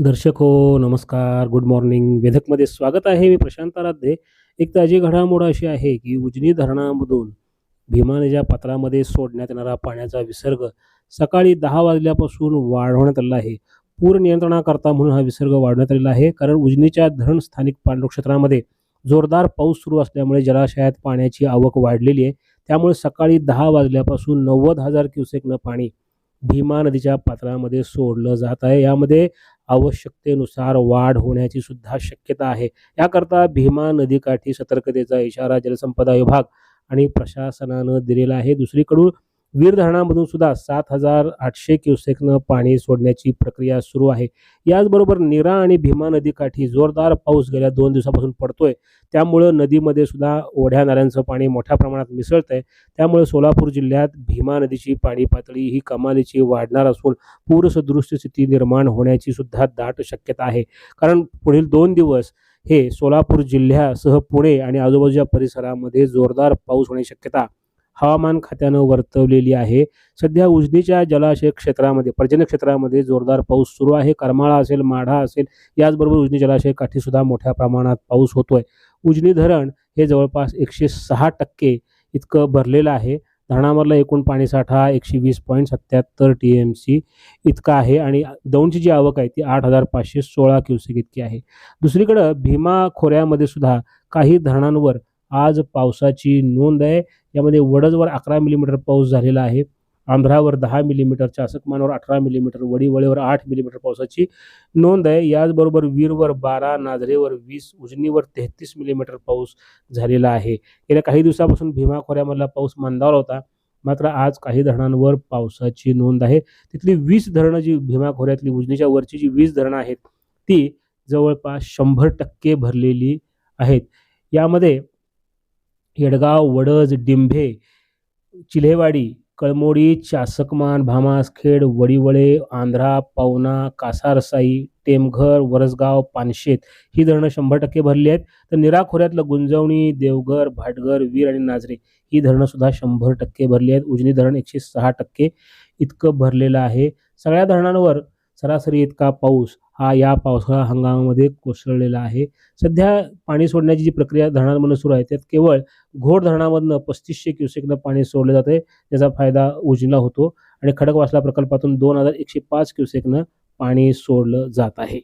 दर्शक हो नमस्कार. गुड मॉर्निंग वेधकमध्ये स्वागत आहे मी प्रशांत आराध्ये. एक ताजी घडामोड अशी आहे की उजनी धरणामधून भीमा नदीच्या पात्रामध्ये सोडण्यात येणारा पाण्याचा विसर्ग सकाळी दहा वाजल्यापासून वाढवण्यात आलेला आहे. पूर नियंत्रणाकरता म्हणून हा विसर्ग वाढवण्यात आलेला आहे. कारण उजनीच्या धरण स्थानिक पाणलोट क्षेत्रामध्ये जोरदार पाऊस सुरू असल्यामुळे जलाशयात पाण्याची आवक वाढलेली आहे. त्यामुळे सकाळी दहा वाजल्यापासून नव्वद हजार क्युसेकनं पाणी भीमा नदीच्या पात्रामध्ये सोडलं जात आहे. यामध्ये आवश्यकतेनुसार वाढ होण्याची सुद्धा शक्यता आहे. याकरता भीमा नदीकाठी सतर्कतेचा इशारा जलसंपदा विभाग आणि प्रशासनानं दिलेला आहे. दुसरीकडून वीर धरणामधून सुद्धा सात हजार आठशे क्युसेकनं पाणी सोडण्याची प्रक्रिया सुरू आहे. याचबरोबर नीरा आणि भीमा नदीकाठी जोरदार पाऊस गेल्या दोन दिवसापासून पडतोय. त्यामुळं नदीमध्ये सुद्धा ओढ्या नाल्यांचं पाणी मोठ्या प्रमाणात मिसळत आहे त्यामुळे सोलापूर जिल्ह्यात भीमा नदीची पाणी पातळी ही कमालीची वाढणार असून पूरसदृश्य स्थिती निर्माण होण्याची सुद्धा दाट शक्यता आहे. कारण पुढील दोन दिवस हे सोलापूर जिल्ह्यासह पुणे आणि आजूबाजूच्या परिसरामध्ये जोरदार पाऊस होण्याची शक्यता हवामान खात्यानं वर्तवलेली आहे. सध्या उजनीच्या जलाशय क्षेत्रामध्ये पर्जन्य क्षेत्रामध्ये जोरदार पाऊस सुरू आहे. करमाळा असेल माढा असेल याचबरोबर उजनी जलाशय काठी सुद्धा मोठ्या प्रमाणात पाऊस होतोय. उजनी धरण हे जवळपास एकशे सहा टक्के इतकं भरलेलं आहे. धरणामधला एकूण पाणीसाठा एकशे वीस पॉईंट सत्याहत्तर टी एम सी इतका आहे आणि दौंडची जी आवक आहे ती आठ हजार पाचशे सोळा क्युसेक इतकी आहे. दुसरीकडं भीमा खोऱ्यामध्ये सुद्धा काही धरणांवर आज पावसाची नोंद आहे. यामध्ये वडजवर अकरा मिलीमीटर पाऊस झालेला आहे. आंध्रावर दहा मिलीमीटर चासकमानवर अठरा मिलीमीटर वडीवळेवर आठ मिलीमीटर पावसाची नोंद आहे. याचबरोबर वीरवर बारा नाझरेवर वीस उजनीवर तेहतीस मिलीमीटर पाऊस झालेला आहे. गेल्या काही दिवसापासून भीमा खोऱ्यामधला पाऊस मंदावला होता. मात्र आज काही धरणांवर पावसाची नोंद आहे. तिथली वीस धरणं जी भीमा खोऱ्यातली उजनीच्या वरची जी वीस धरणं आहेत ती जवळपास शंभर टक्के भरलेली आहेत. यामध्ये येडगाव वडज डिंभे चिल्हेवाडी कळमोडी चासकमान भामासखेड वडीवळे आंध्रा पवना कासारसाई टेमघर वरसगाव पानशेत ही धरणं शंभर टक्के भरली आहेत. तर निरा खोऱ्यातलं गुंजवणी देवघर भाटघर वीर आणि नाझरे ही धरणं सुद्धा शंभर टक्के भरली आहेत. उजनी धरण एकशे सहा टक्के इतकं भरलेलं आहे. सगळ्या धरणांवर सरासरी इतका पाऊस हा या पावसाळा हंगामामध्ये कोसळलेला आहे. सध्या पाणी सोडण्याची जी प्रक्रिया धरणांमधून सुरू आहे त्यात केवळ घोड धरणामधनं पस्तीसशे क्युसेकनं पाणी सोडलं जाते त्याचा फायदा उजनीला होतो. आणि खडकवासला प्रकल्पातून दोन हजार एकशे पाच क्युसेकनं पाणी सोडलं जात आहे.